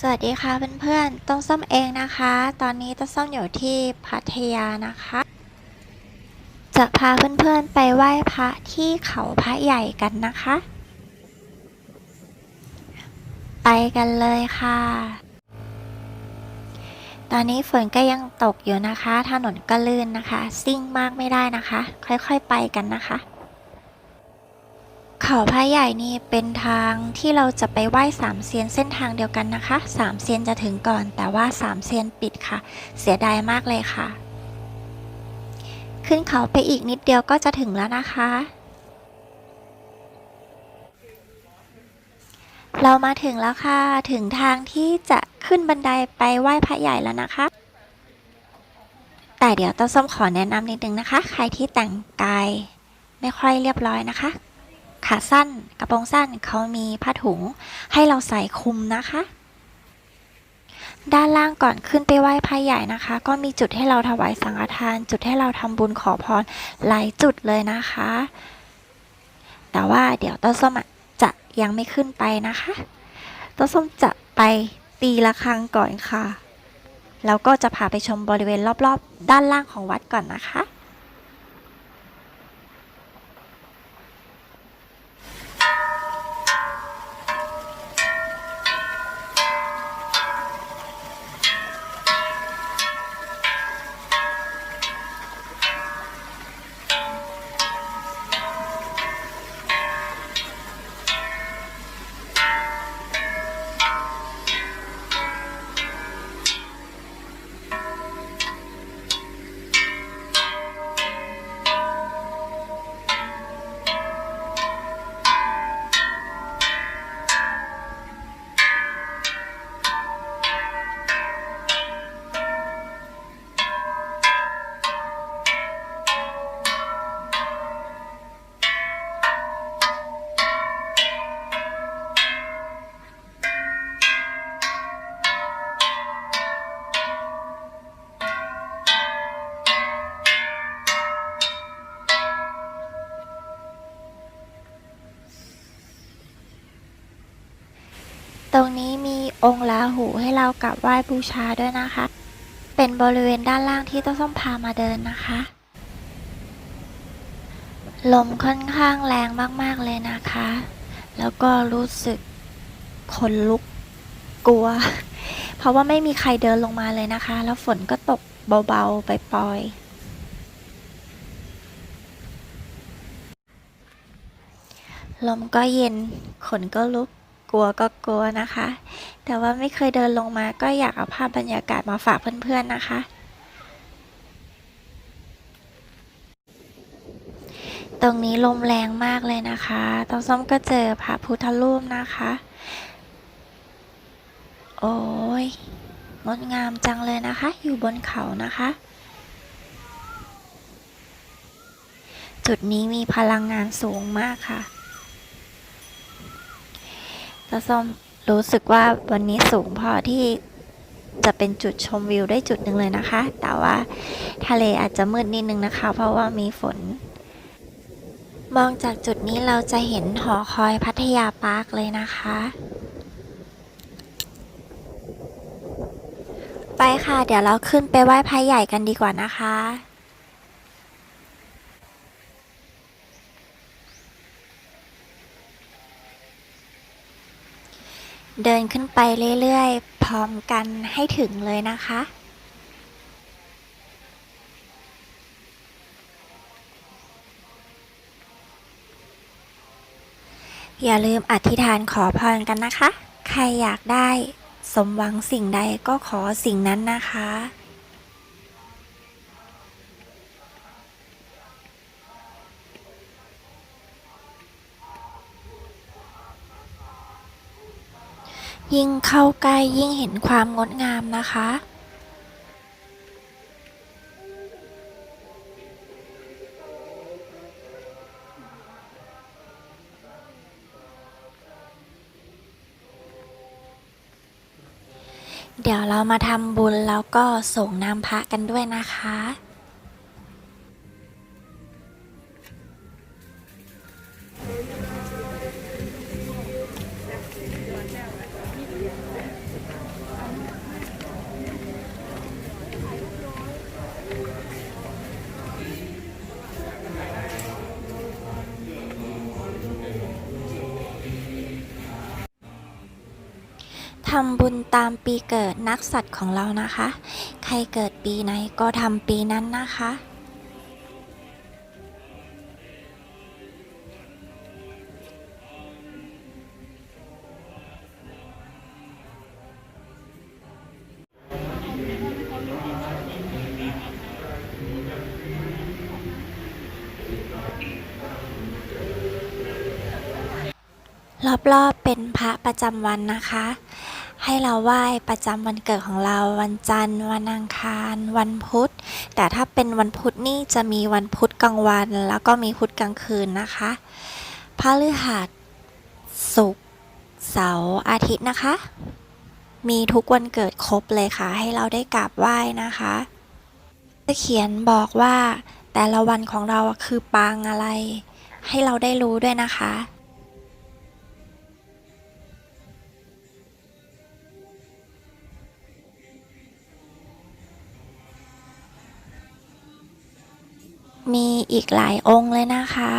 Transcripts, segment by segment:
สวัสดีค่ะเพื่อนๆต้นส้มเองนะคะ ตอนนี้ต้นส้มอยู่ที่พัทยานะคะ จะพาเพื่อนๆไปไหว้พระที่เขาพระใหญ่กันนะคะ ไปกันเลยค่ะ ตอนนี้ฝนก็ยังตกอยู่นะคะ ถนนก็ลื่นนะคะ ซิ่งมากไม่ได้นะคะ ค่อยๆไปกันนะคะ เขาพระใหญ่นี่เป็นทางที่เราจะไปไหว้สามเซียนเส้นทางเดียวกันนะคะสามเซียนจะถึงก่อน แต่ว่าสามเซียนปิดค่ะ เสียดายมากเลยค่ะ ขึ้นเขาไปอีกนิดเดียวก็จะถึงแล้วนะคะ เรามาถึงแล้วค่ะ ถึงทางที่จะขึ้นบันไดไปไหว้พระใหญ่แล้วนะคะ แต่เดี๋ยวต้นส้มขอแนะนำนิดนึงนะคะ ใครที่แต่งกายไม่ค่อยเรียบร้อยนะคะ ขาสั้นกระโปรงสั้นเขามีผ้าถุงให้เราใส่คลุมนะคะ ด้านล่างก่อนขึ้นไปไหว้พระใหญ่นะคะ ก็มีจุดให้เราถวายสังฆทาน จุดให้เราทำบุญขอพรหลายจุดเลยนะคะ แต่ว่าเดี๋ยวต้นส้มจะยังไม่ขึ้นไปนะคะต้นส้มจะไปตีละครังก่อนค่ะแล้วก็จะพาไปชมบริเวณรอบๆ ด้านล่างของวัดก่อนนะคะ องค์ลาหูให้เรากราบไหว้บูชาด้วยนะคะ เป็นบริเวณด้านล่างที่ต้นส้มพามาเดินนะคะ ลมค่อนข้างแรงมากๆเลยนะคะ แล้วก็รู้สึกขนลุกกลัว เพราะว่าไม่มีใครเดินลงมาเลยนะคะ แล้วฝนก็ตกเบาๆไปปล่อยๆลมก็เย็น ขนก็ลุก กลัวก็กลัวนะคะ แต่ว่าไม่เคยเดินลงมาก็อยากเอาภาพบรรยากาศมาฝากเพื่อนๆนะคะ ตรงนี้ลมแรงมากเลยนะคะตอนส้มก็เจอพระพุทธรูปนะคะ โอ้ยงดงามจังเลยนะคะ อยู่บนเขานะคะ จุดนี้มีพลังงานสูงมากค่ะ ตาส้มรู้สึกว่าวันนี้สูงพอที่จะเป็นจุดชมวิวได้จุดหนึ่งเลยนะคะ แต่ว่าทะเลอาจจะมืดนิดนึงนะคะ เพราะว่ามีฝน มองจากจุดนี้เราจะเห็นหอคอยพัทยาปาร์คเลยนะคะ ไปค่ะ เดี๋ยวเราขึ้นไปไหว้พระใหญ่กันดีกว่านะคะ เดินขึ้นไปเรื่อยๆ พร้อมกันให้ถึงเลยนะคะ อย่าลืมอธิษฐานขอพรกันนะคะ ใครอยากได้สมหวังสิ่งใดก็ขอสิ่งนั้นนะคะ ยิ่งเข้าใกล้ยิ่งเห็นความงดงามนะคะ เดี๋ยวเรามาทำบุญแล้วก็ส่งน้ำพระกันด้วยนะคะำบุญตามปีเกิดนักสัตว์ของเรานะคะ ใครเกิดปีไหนก็ทำปีนั้นนะคะ รอบๆเป็นพระประจำวันนะคะ ให้เราไหว้ประจำวันเกิดของเราวันจันทร์ วันอังคาร วันพุธ แต่ถ้าเป็นวันพุธนี่จะมีวันพุธกลางวัน แล้วก็มีพุธกลางคืนนะคะพฤหัสศุกร์เสาร์อาทิตย์นะคะ มีทุกวันเกิดครบเลยค่ะ ให้เราได้กราบไหว้นะคะจะเขียนบอกว่าแต่ละวันของเราคือปางอะไร ให้เราได้รู้ด้วยนะคะ มีอีกหลายองค์เลยนะคะ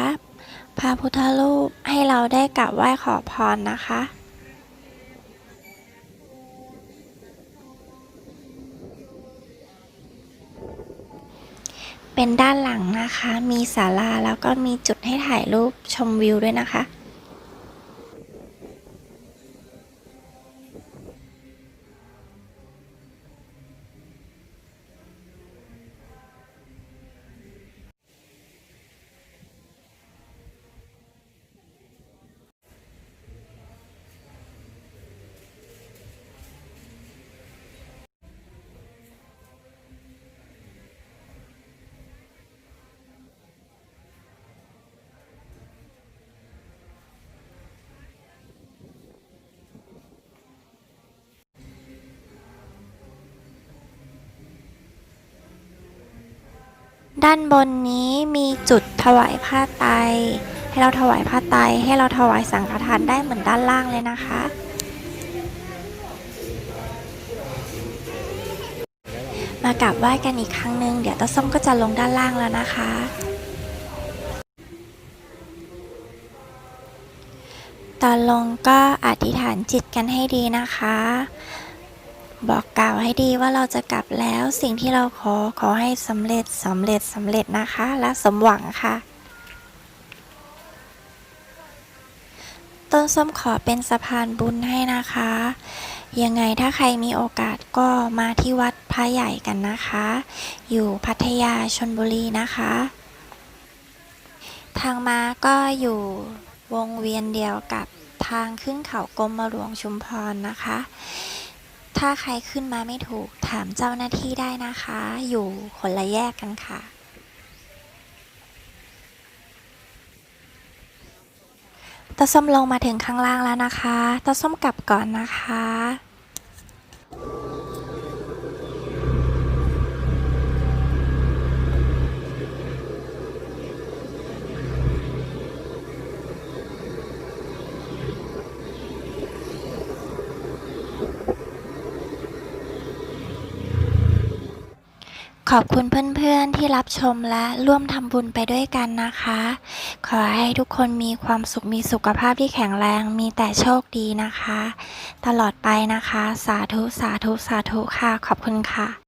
พระพุทธรูปให้เราได้กราบไหว้ขอพรนะคะเป็นด้านหลังนะคะ มีศาลาแล้วก็มีจุดให้ถ่ายรูปชมวิวด้วยนะคะ ด้านบนนี้มีจุดถวายผ้าไต ให้เราถวายผ้าไตให้เราถวายสังฆทานได้เหมือนด้านล่างเลยนะคะ มากราบไหว้กันอีกครั้งหนึ่งเดี๋ยวตาส้มก็จะลงด้านล่างแล้วนะคะ ตอนลงก็อธิษฐานจิตกันให้ดีนะคะ บอกกล่าวให้ดีว่าเราจะกลับแล้วสิ่งที่เราขอขอให้สำเร็จสำเร็จสำเร็จนะคะ และสมหวังค่ะ ต้นส้มขอเป็นสะพานบุญให้นะคะ ยังไงถ้าใครมีโอกาสก็มาที่วัดพระใหญ่กันนะคะ อยู่พัทยาชนบุรีนะคะ ทางมาก็อยู่วงเวียนเดียวกับทางขึ้นเขากรมหลวงชุมพรนะคะ ถ้าใครขึ้นมาไม่ถูกถามเจ้าหน้าที่ได้นะคะ อยู่คนละแยกกันค่ะ ตาส้มลงมาถึงข้างล่างแล้วนะคะ ตาส้มกลับก่อนนะคะ อบคุณเพื่อนๆที่รับชมและร่วมทำบุญไปด้วยกันนะคะ ขอให้ทุกคนมีความสุขมีสุขภาพที่แข็งแรงมีแต่โชคดีนะคะ ตลอดไปนะคะ สาธุสาธุสาธุค่ะ ขอบคุณค่ะ